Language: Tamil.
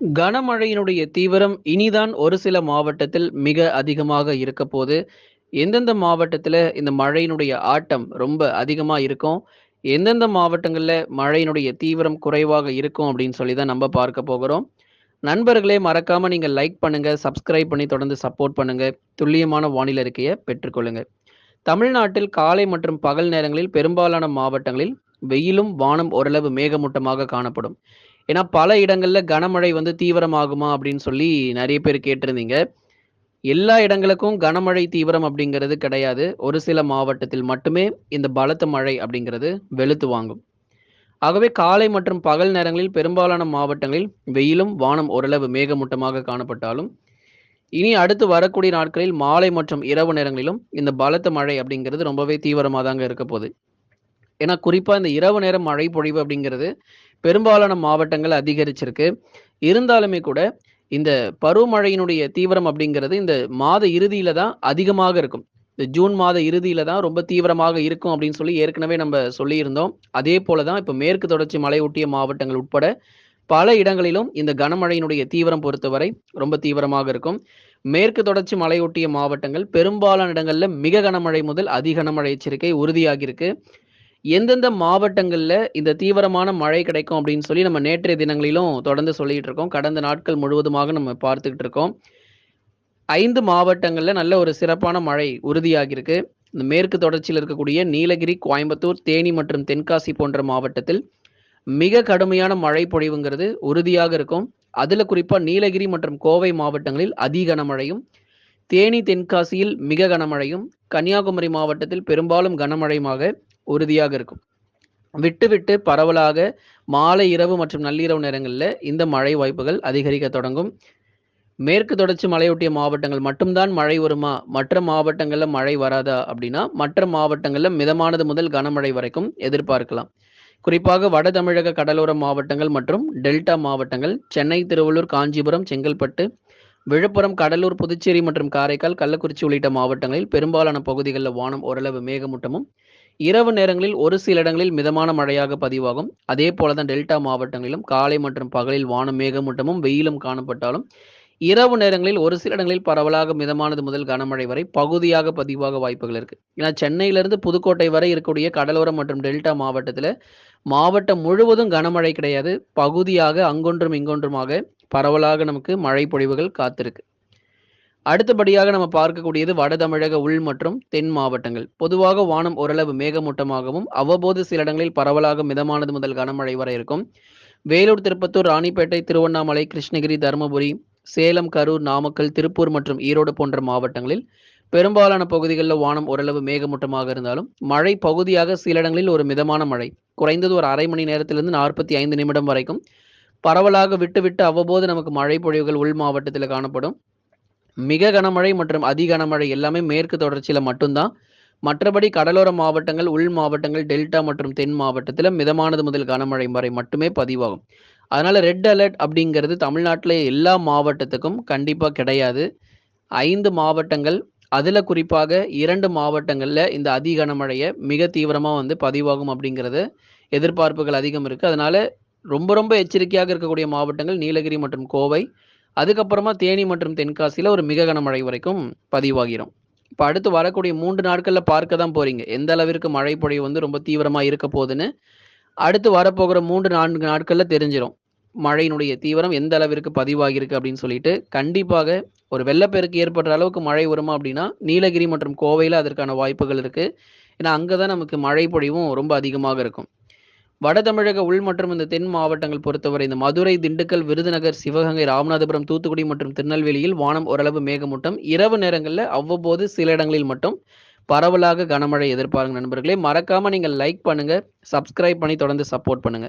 கனமழையினுடைய தீவிரம் இனிதான் ஒரு சில மாவட்டத்தில் மிக அதிகமாக இருக்க போது. எந்தெந்த மாவட்டத்தில் இந்த மழையினுடைய ஆட்டம் ரொம்ப அதிகமாக இருக்கும்? எந்தெந்த மாவட்டங்களில் மழையினுடைய தீவிரம் குறைவாக இருக்கும் அப்படின்னு சொல்லி தான் நம்ம பார்க்க போகிறோம். நண்பர்களே மறக்காமல் நீங்கள் லைக் பண்ணுங்கள் சப்ஸ்கிரைப் பண்ணி தொடர்ந்து சப்போர்ட் பண்ணுங்கள் துல்லியமான வானிலை இருக்கையை பெற்றுக்கொள்ளுங்கள் தமிழ்நாட்டில் காலை மற்றும் பகல் நேரங்களில் பெரும்பாலான மாவட்டங்களில் வெயிலும், வானம் ஓரளவு மேகமூட்டமாக காணப்படும். ஏன்னா பல இடங்கள்ல கனமழை வந்து தீவிரமாகுமா அப்படின்னு சொல்லி நிறைய பேர் கேட்டிருந்தீங்க. எல்லா இடங்களுக்கும் கனமழை தீவிரம் அப்படிங்கிறது கிடையாது. ஒரு சில மாவட்டத்தில் மட்டுமே இந்த பலத்த மழை அப்படிங்கிறது வெளுத்து வாங்கும். ஆகவே காலை மற்றும் பகல் நேரங்களில் பெரும்பாலான மாவட்டங்களில் வெயிலும், வானம் ஓரளவு மேகமூட்டமாக காணப்பட்டாலும், இனி அடுத்து வரக்கூடிய நாட்களில் மாலை மற்றும் இரவு நேரங்களிலும் இந்த பலத்த மழை அப்படிங்கிறது ரொம்பவே தீவிரமாக தாங்க இருக்க போகுது ஏன்னா குறிப்பாக இந்த இரவு நேரம் மழை பொழிவு அப்படிங்கிறது பெரும்பாலான மாவட்டங்கள் அதிகரிச்சிருக்கு. இருந்தாலுமே கூட இந்த பருவமழையினுடைய தீவிரம் அப்படிங்கிறது இந்த மாத இறுதியில தான் அதிகமாக இருக்கும். இந்த ஜூன் மாத இறுதியில தான் ரொம்ப தீவிரமாக இருக்கும் அப்படின்னு சொல்லி ஏற்கனவே நம்ம சொல்லியிருந்தோம். அதே போல தான் இப்போ மேற்கு தொடர்ச்சி மலையொட்டிய மாவட்டங்கள் உட்பட பல இடங்களிலும் இந்த கனமழையினுடைய தீவிரம் பொறுத்தவரை ரொம்ப தீவிரமாக இருக்கும். மேற்கு தொடர்ச்சி மலையொட்டிய மாவட்டங்கள் பெரும்பாலான இடங்கள்ல மிக கனமழை முதல் அதி கனமழை எச்சரிக்கை உறுதியாகியிருக்கு. எந்தெந்த மாவட்டங்களில் இந்த தீவிரமான மழை கிடைக்கும் அப்படின்னு சொல்லி நம்ம நேற்றைய தினங்களிலும் தொடர்ந்து சொல்லிட்டு இருக்கோம். கடந்த நாட்கள் முழுவதுமாக நம்ம பார்த்துக்கிட்டு இருக்கோம். ஐந்து மாவட்டங்களில் நல்ல ஒரு சிறப்பான மழை உறுதியாகியிருக்கு. இந்த மேற்கு தொடர்ச்சியில் இருக்கக்கூடிய நீலகிரி, கோயம்புத்தூர், தேனி மற்றும் தென்காசி போன்ற மாவட்டத்தில் மிக கடுமையான மழை பொழிவுங்கிறது உறுதியாக இருக்கும். அதில் குறிப்பாக நீலகிரி மற்றும் கோவை மாவட்டங்களில் அதி கனமழையும், தேனி, தென்காசியில் மிக கனமழையும், கன்னியாகுமரி மாவட்டத்தில் பெரும்பாலும் கனமழையுமாக உறுதியாக இருக்கும். விட்டு விட்டு பரவலாக மாலை, இரவு மற்றும் நள்ளிரவு நேரங்களில் இந்த மழை வாய்ப்புகள் அதிகரிக்க தொடங்கும். மேற்கு தொடர்ச்சி மலையொட்டிய மாவட்டங்கள் மட்டும்தான் மழை வருமா? மற்ற மாவட்டங்களில் மழை வராதா? அப்படின்னா, மற்ற மாவட்டங்களில் மிதமானது முதல் கனமழை வரைக்கும் எதிர்பார்க்கலாம். குறிப்பாக வட தமிழக கடலோர மாவட்டங்கள் மற்றும் டெல்டா மாவட்டங்கள், சென்னை, திருவள்ளூர், காஞ்சிபுரம், செங்கல்பட்டு, விழுப்புரம், கடலூர், புதுச்சேரி மற்றும் காரைக்கால், கள்ளக்குறிச்சி உள்ளிட்ட மாவட்டங்களில் பெரும்பாலான பகுதிகளில் வானம் ஓரளவு மேகமூட்டமும், இரவு நேரங்களில் ஒரு சில இடங்களில் மிதமான மழையாக பதிவாகும். அதே போல தான் டெல்டா மாவட்டங்களிலும் காலை மற்றும் பகலில் வானம் மேகமூட்டமும், வெயிலும் காணப்பட்டாலும், இரவு நேரங்களில் ஒரு சில இடங்களில் பரவலாக மிதமானது முதல் கனமழை வரை பகுதியாக பதிவாக வாய்ப்புகள் இருக்கு. ஏன்னா சென்னையிலிருந்து புதுக்கோட்டை வரை இருக்கக்கூடிய கடலோரம் மற்றும் டெல்டா மாவட்டத்தில் மாவட்டம் முழுவதும் கனமழை கிடையாது. பகுதியாக அங்கொன்றும், இங்கொன்றுமாக பரவலாக நமக்கு மழை பொழிவுகள் காத்திருக்கு. அடுத்தபடியாக நம்ம பார்க்கக்கூடியது வட தமிழக உள் மற்றும் தென் மாவட்டங்கள். பொதுவாக வானம் ஓரளவு மேகமூட்டமாகவும், அவ்வப்போது சில இடங்களில் பரவலாக மிதமானது முதல் கனமழை வரை இருக்கும். வேலூர், திருப்பத்தூர், ராணிப்பேட்டை, திருவண்ணாமலை, கிருஷ்ணகிரி, தருமபுரி, சேலம், கரூர், நாமக்கல், திருப்பூர் மற்றும் ஈரோடு போன்ற மாவட்டங்களில் பெரும்பாலான பகுதிகளில் வானம் ஓரளவு மேகமூட்டமாக இருந்தாலும், மழை பகுதியாக சில இடங்களில் ஒரு மிதமான மழை. குறைந்தது ஒரு அரை மணி நேரத்திலிருந்து 45 நிமிடம் வரைக்கும் பரவலாக விட்டு விட்டு அவ்வப்போது நமக்கு மழை பொழிவுகள் உள் மாவட்டத்தில் காணப்படும். மிக கனமழை மற்றும் அதி கனமழை எல்லாமே மேற்கு தொடர்ச்சியில் மட்டும்தான் மற்றபடி கடலோர மாவட்டங்கள், உள் மாவட்டங்கள், டெல்டா மற்றும் தென் மாவட்டத்தில் மிதமானது முதல் கனமழை வரை மட்டுமே பதிவாகும். அதனால் ரெட் அலர்ட் அப்படிங்கிறது தமிழ்நாட்டில் எல்லா மாவட்டத்துக்கும் கண்டிப்பாக கிடையாது. ஐந்து மாவட்டங்கள், அதில் குறிப்பாக இரண்டு மாவட்டங்களில் இந்த அதிகனமழையை மிக தீவிரமாக வந்து பதிவாகும் அப்படிங்கிறது எதிர்பார்ப்புகள் அதிகம் இருக்குது அதனால் ரொம்ப ரொம்ப எச்சரிக்கையாக இருக்கக்கூடிய மாவட்டங்கள் நீலகிரி மற்றும் கோவை. அதுக்கப்புறமா தேனி மற்றும் தென்காசியில் ஒரு மிக கனமழை வரைக்கும் பதிவாகிரும். இப்போ அடுத்து வரக்கூடிய மூன்று நாட்களில் பார்க்க தான் போறீங்க. எந்த அளவிற்கு மழை பொழிவு வந்து ரொம்ப தீவிரமாக இருக்க போகுதுன்னு அடுத்து வரப்போகிற மூன்று நான்கு நாட்களில் தெரிஞ்சிடும் மழையினுடைய தீவிரம் எந்த அளவிற்கு பதிவாகியிருக்கு அப்படின்னு சொல்லிட்டு, கண்டிப்பாக ஒரு வெள்ளப்பெருக்கு ஏற்படுற அளவுக்கு மழை வருமா அப்படின்னா, நீலகிரி மற்றும் கோவையில் அதற்கான வாய்ப்புகள் இருக்குது ஏன்னா அங்கே தான் நமக்கு மழை பொழிவும் ரொம்ப அதிகமாக இருக்கும். வட தமிழக உள் மற்றும் இந்த தென் மாவட்டங்கள் பொறுத்தவரை இந்த மதுரை, திண்டுக்கல், விருதுநகர், சிவகங்கை, ராமநாதபுரம், தூத்துக்குடி மற்றும் திருநெல்வேலியில் வானம் ஓரளவு மேகமூட்டம். இரவு நேரங்களில் அவ்வப்போது சில இடங்களில் மட்டும் பரவலாக கனமழை எதிர்பாருங்க நண்பர்களே. மறக்காம நீங்கள் லைக் பண்ணுங்க, சப்ஸ்கிரைப் பண்ணி தொடர்ந்து சப்போர்ட் பண்ணுங்க.